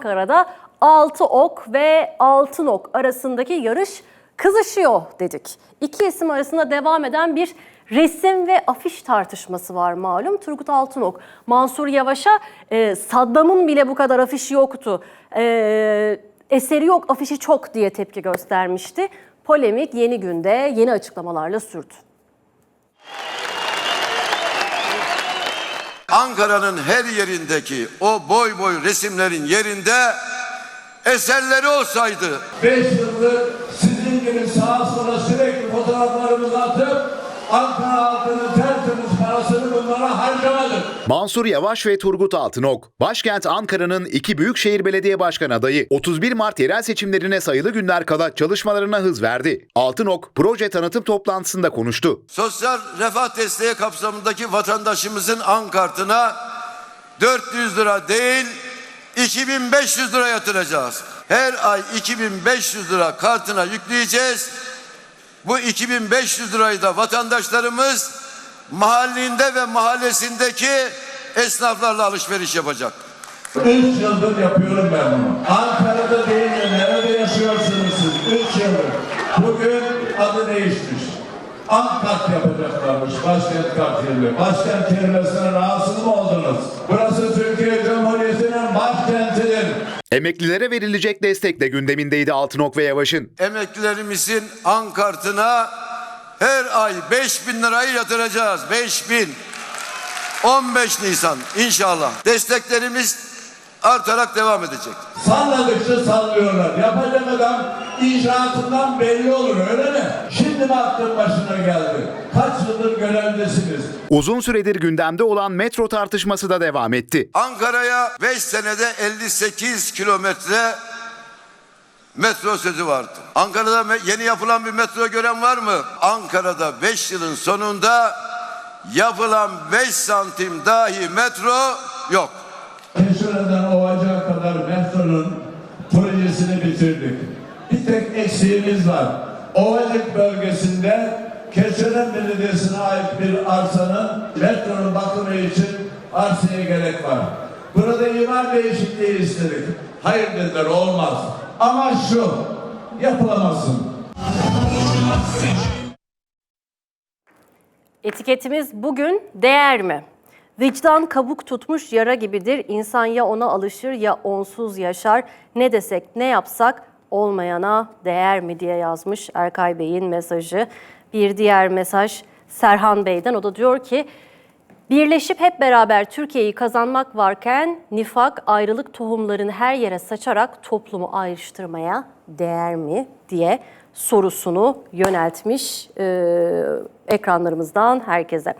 Ankara'da altı ok ve altın ok arasındaki yarış kızışıyor dedik. İki isim arasında devam eden bir resim ve afiş tartışması var malum. Turgut Altınok, Mansur Yavaş'a e, Saddam'ın bile bu kadar afişi yoktu. E, eseri yok, afişi çok diye tepki göstermişti. Polemik yeni günde yeni açıklamalarla sürdü. Ankara'nın her yerindeki o boy boy resimlerin yerinde eserleri olsaydı. Beş yıldır sizin gibi sağa sola sürekli fotoğraflarımızı atıp Ankara halkının tertemiz parasını bunlara harcamadık. Mansur Yavaş ve Turgut Altınok, başkent Ankara'nın iki büyükşehir belediye başkan adayı 31 Mart yerel seçimlerine sayılı günler kala çalışmalarına hız verdi. Altınok, proje tanıtım toplantısında konuştu. sosyal refah desteği kapsamındaki vatandaşımızın ankartına 400 lira değil 2500 lira yatıracağız. Her ay 2500 lira kartına yükleyeceğiz. Bu 2500 lirayı da vatandaşlarımız mahallinde ve mahallesindeki esnaflarla alışveriş yapacak. Üç yıldır yapıyorum ben bunu. Ankara'da değil de nerede yaşıyorsunuz siz? Üç yıldır. Bugün adı değişmiş. Ankart yapacaklarmış başkent kart yerine. Başkent kelimesine rahatsız Emeklilere verilecek destek de gündemindeydi Altınok ve Yavaş'ın. Emeklilerimizin ankartına her ay 5 bin lirayı yatıracağız. 5 bin. 15 Nisan inşallah. Desteklerimiz artarak devam edecek. Salladıkça sallıyorlar. Yapacak adam icraatından belli olur öyle mi? Şimdi mi aklın başına geldi? Kaç yıldır görevdesiniz? Uzun süredir gündemde olan metro tartışması da devam etti. Ankara'ya 5 senede 58 kilometre metro sözü vardı. Ankara'da yeni yapılan bir metro gören var mı? Ankara'da 5 yılın sonunda yapılan 5 santim dahi metro yok. Keşören'den Ovacı'ya kadar metronun projesini bitirdik. Bir tek eksiğimiz var. Ovacık bölgesinde Keşören Belediyesi'ne ait bir arsanın metronun bakımı için arsaya gerek var. Burada imar değişikliği istedik. Hayır dediler olmaz. Ama şu yapılamazsın. Etiketimiz bugün değer mi? Vicdan kabuk tutmuş yara gibidir. İnsan ya ona alışır ya onsuz yaşar. Ne desek ne yapsak olmayana değer mi diye yazmış Erkay Bey'in mesajı. Bir diğer mesaj Serhan Bey'den. O da diyor ki Birleşip hep beraber Türkiye'yi kazanmak varken nifak, ayrılık tohumlarını her yere saçarak toplumu ayrıştırmaya değer mi diye sorusunu yöneltmiş e, ekranlarımızdan herkese.